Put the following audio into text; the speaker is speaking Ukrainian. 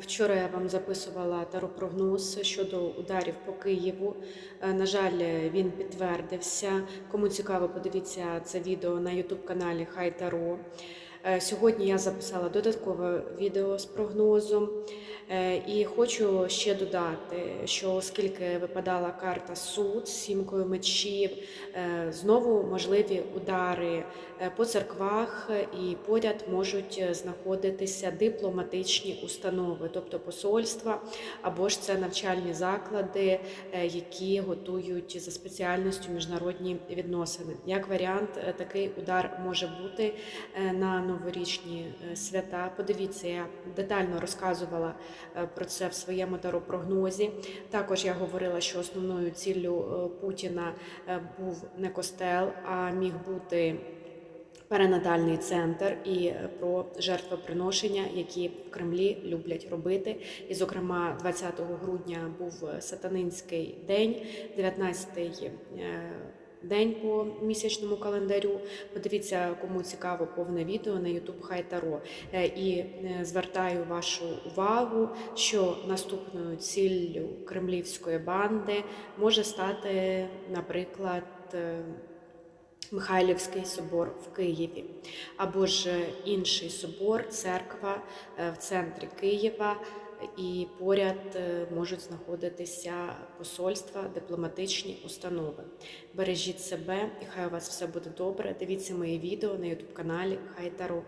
Вчора я вам записувала таропрогноз щодо ударів по Києву. Е, На жаль, він підтвердився. Кому цікаво, подивіться це відео на youtube каналі Хай Таро. Е, Сьогодні я записала додаткове відео з прогнозом. Е, І хочу ще додати, що оскільки випадала карта суд з сімкою мечів, е, знову можливі удари по церквах і поряд можуть знаходитися дипломатичні установи, тобто посольства, або ж це навчальні заклади, які готують за спеціальністю міжнародні відносини. Як варіант, такий удар може бути на новорічні е, свята. Подивіться, я детально розказувала е, про це в своєму таропрогнозі. Також я говорила, що основною ціллю е, Путіна був не костел, а міг бути перинатальний центр і про жертвоприношення, які в Кремлі люблять робити. І, зокрема, 20 грудня був сатанинський день, 19-й е, день по місячному календарю. Подивіться, кому цікаво повне відео на YouTube Хай Таро. Е, І е, звертаю вашу увагу, що наступною ціллю кремлівської банди може стати, наприклад, е, Михайлівський собор в Києві, або ж інший собор, церква в центрі Києва, і поряд е, можуть знаходитися посольства, дипломатичні установи. Бережіть себе і хай у вас все буде добре. Дивіться мої відео на ютуб каналі Хай Таро.